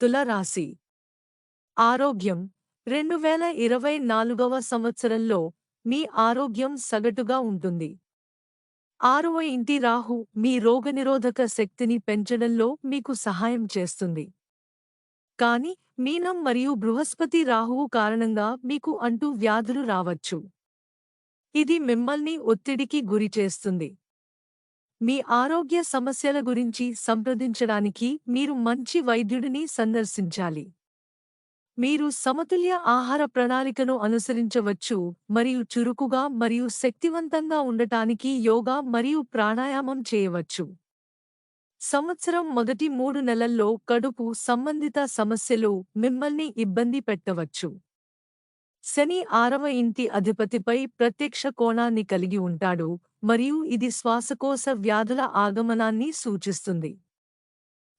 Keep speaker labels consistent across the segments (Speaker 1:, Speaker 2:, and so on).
Speaker 1: తులరాశి. ఆరోగ్యం రెండు వేల ఇరవై నాలుగవ సంవత్సరంలో మీ ఆరోగ్యం సగటుగా ఉంటుంది. ఆరవ ఇంటి రాహు మీ రోగనిరోధక శక్తిని పెంచడంలో మీకు సహాయం చేస్తుంది. కాని మీనం మరియు బృహస్పతి రాహువు కారణంగా మీకు అంటూ వ్యాధులు రావచ్చు. ఇది మిమ్మల్ని ఒత్తిడికి గురిచేస్తుంది మీ ఆరోగ్య సమస్యల గురించి సంప్రదించడానికి మీరు మంచి వైద్యుడిని సందర్శించాలి. మీరు సమతుల్య ఆహార ప్రణాళికను అనుసరించవచ్చు మరియు చురుకుగా మరియు శక్తివంతంగా ఉండటానికి యోగా మరియు ప్రాణాయామం చేయవచ్చు. సంవత్సరం మొదటి మూడు నెలల్లో కడుపు సంబంధిత సమస్యలు మిమ్మల్ని ఇబ్బంది పెట్టవచ్చు. శని ఆరవ ఇంటి అధిపతిపై ప్రత్యక్ష కోణాన్ని కలిగి ఉంటాడు. మరియు ఇది శ్వాసకోశ వ్యాధుల ఆగమనాన్ని సూచిస్తుంది.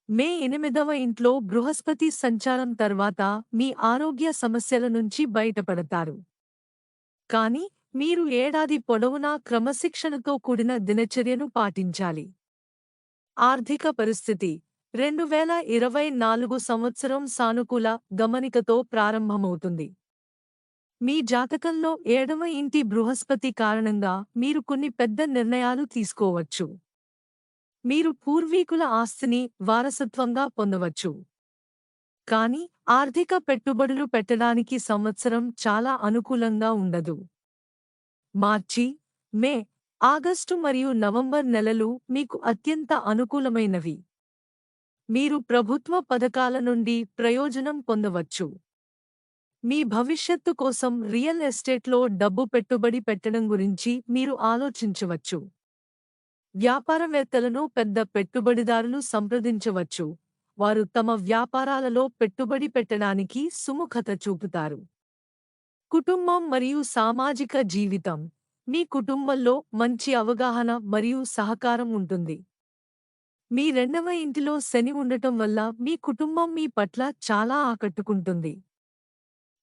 Speaker 1: మే ఎనిమిదవ ఇంట్లో బృహస్పతి సంచారం తర్వాత మీ ఆరోగ్య సమస్యల నుంచి బయటపడతారు. కానీ మీరు ఏడాది పొడవునా క్రమశిక్షణతో కూడిన దినచర్యను పాటించాలి. ఆర్థిక పరిస్థితి. రెండు వేల ఇరవై నాలుగు సంవత్సరం సానుకూల గమనికతో ప్రారంభమవుతుంది. మీ జాతకంలో ఏడవ ఇంటి బృహస్పతి కారణంగా మీరు కొన్ని పెద్ద నిర్ణయాలు తీసుకోవచ్చు. మీరు పూర్వీకుల ఆస్తిని వారసత్వంగా పొందవచ్చు. కాని ఆర్థిక పెట్టుబడులు పెట్టడానికి సంవత్సరం చాలా అనుకూలంగా ఉండదు. మార్చి మే ఆగస్టు మరియు నవంబర్ నెలలు మీకు అత్యంత అనుకూలమైనవి. మీరు ప్రభుత్వ పథకాల నుండి ప్రయోజనం పొందవచ్చు. మీ భవిష్యత్తు కోసం రియల్ ఎస్టేట్లో డబ్బు పెట్టుబడి పెట్టడం గురించి మీరు ఆలోచించవచ్చు. వ్యాపారవేత్తలను పెద్ద పెట్టుబడిదారులు సంప్రదించవచ్చు. వారు తమ వ్యాపారాలలో పెట్టుబడి పెట్టడానికి సుముఖత చూపుతారు. కుటుంబం మరియు సామాజిక జీవితం. మీ కుటుంబంలో మంచి అవగాహన మరియు సహకారం ఉంటుంది. మీ రెండవ ఇంటిలో శని ఉండటం వల్ల మీ కుటుంబం మీ పట్ల చాలా ఆకట్టుకుంటుంది.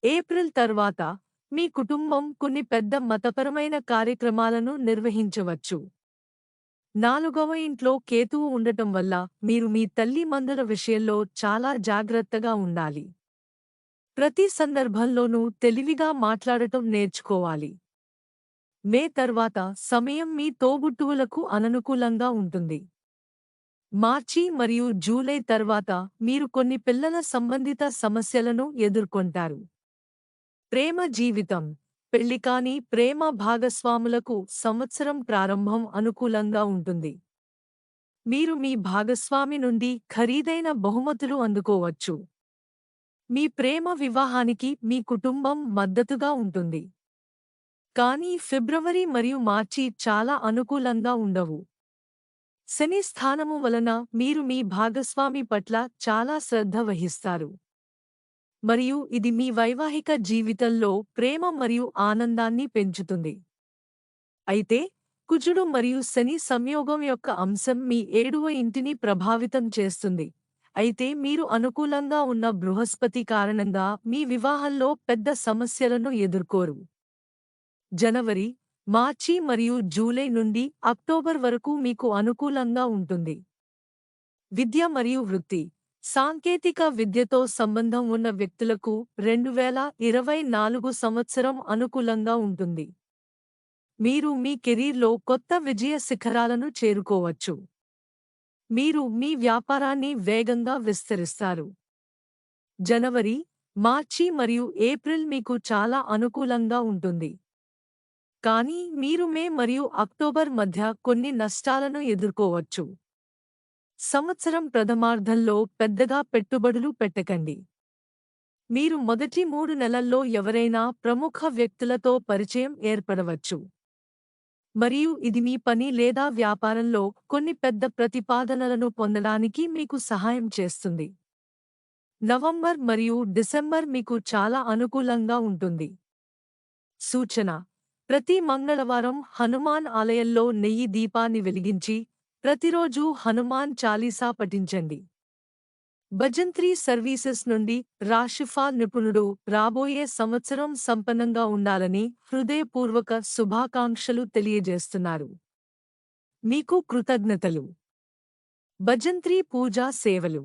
Speaker 1: ఏప్రిల్ తర్వాత మీ కుటుంబం కొన్ని పెద్ద మతపరమైన కార్యక్రమాలను నిర్వహించవచ్చు. నాలుగవ ఇంట్లో కేతువు ఉండటం వల్ల మీరు మీ తల్లి మందుల విషయంలో చాలా జాగ్రత్తగా ఉండాలి. ప్రతి సందర్భంలోనూ తెలివిగా మాట్లాడటం నేర్చుకోవాలి. మే తర్వాత సమయం మీ తోబుట్టువులకు అననుకూలంగా ఉంటుంది. మార్చి మరియు జూలై తర్వాత మీరు కొన్ని పిల్లల సంబంధిత సమస్యలను ఎదుర్కొంటారు. ప్రేమ జీవితం. పెళ్ళికాని ప్రేమ భాగస్వాములకు సంవత్సరం ప్రారంభం అనుకూలంగా ఉంటుంది. మీరు మీ భాగస్వామి నుండి ఖరీదైన బహుమతులు అందుకోవచ్చు. మీ ప్రేమ వివాహానికి మీ కుటుంబం మద్దతుగా ఉంటుంది. కానీ ఫిబ్రవరి మరియు మార్చి చాలా అనుకూలంగా ఉండవు. శని స్థానము వలన మీరు మీ భాగస్వామి పట్ల చాలా శ్రద్ధ వహిస్తారు. మరియు ఇది మీ వైవాహిక జీవితంలో ప్రేమ మరియు ఆనందాన్ని పెంచుతుంది. అయితే కుజుడు మరియు శని సంయోగం యొక్క అంశం మీ ఏడవ ఇంటిని ప్రభావితం చేస్తుంది. అయితే మీరు అనుకూలంగా ఉన్న బృహస్పతి కారణంగా మీ వివాహంలో పెద్ద సమస్యలను ఎదుర్కోరు. జనవరి మార్చి మరియు జూలై నుండి అక్టోబర్ వరకు మీకు అనుకూలంగా ఉంటుంది. విద్య మరియు వృత్తి సాంకేతిక విద్యతో సంబంధం ఉన్న వ్యక్తులకు రెండు వేల ఇరవై నాలుగు సంవత్సరం అనుకూలంగా ఉంటుంది. మీరు మీ కెరీర్లో కొత్త విజయ శిఖరాలను చేరుకోవచ్చు. మీరు మీ వ్యాపారాన్ని వేగంగా విస్తరిస్తారు. జనవరి మార్చి మరియు ఏప్రిల్ మీకు చాలా అనుకూలంగా ఉంటుంది. కానీ మీరు మే మరియు అక్టోబర్ మధ్య కొన్ని నష్టాలను ఎదుర్కోవచ్చు. సంవత్సరం ప్రథమార్ధంలో పెద్దగా పెట్టుబడులు పెట్టకండి. మీరు మొదటి మూడు నెలల్లో ఎవరైనా ప్రముఖ వ్యక్తులతో పరిచయం ఏర్పడవచ్చు. మరియు ఇది మీ పని లేదా వ్యాపారంలో కొన్ని పెద్ద ప్రతిపాదనలను పొందడానికి మీకు సహాయం చేస్తుంది. నవంబర్ మరియు డిసెంబర్ మీకు చాలా అనుకూలంగా ఉంటుంది. సూచన ప్రతి మంగళవారం హనుమాన్ ఆలయంలో నెయ్యి దీపాన్ని వెలిగించి ప్రతిరోజు హనుమాన్ చాలీసా పఠించండి. భజంత్రీ సర్వీసెస్ నుండి రాషిఫా నిపుణుడు రాబోయే సంవత్సరం సంపన్నంగా ఉండాలని హృదయపూర్వక శుభాకాంక్షలు తెలియజేస్తున్నారు. మీకు కృతజ్ఞతలు. భజంత్రీ పూజా సేవలు.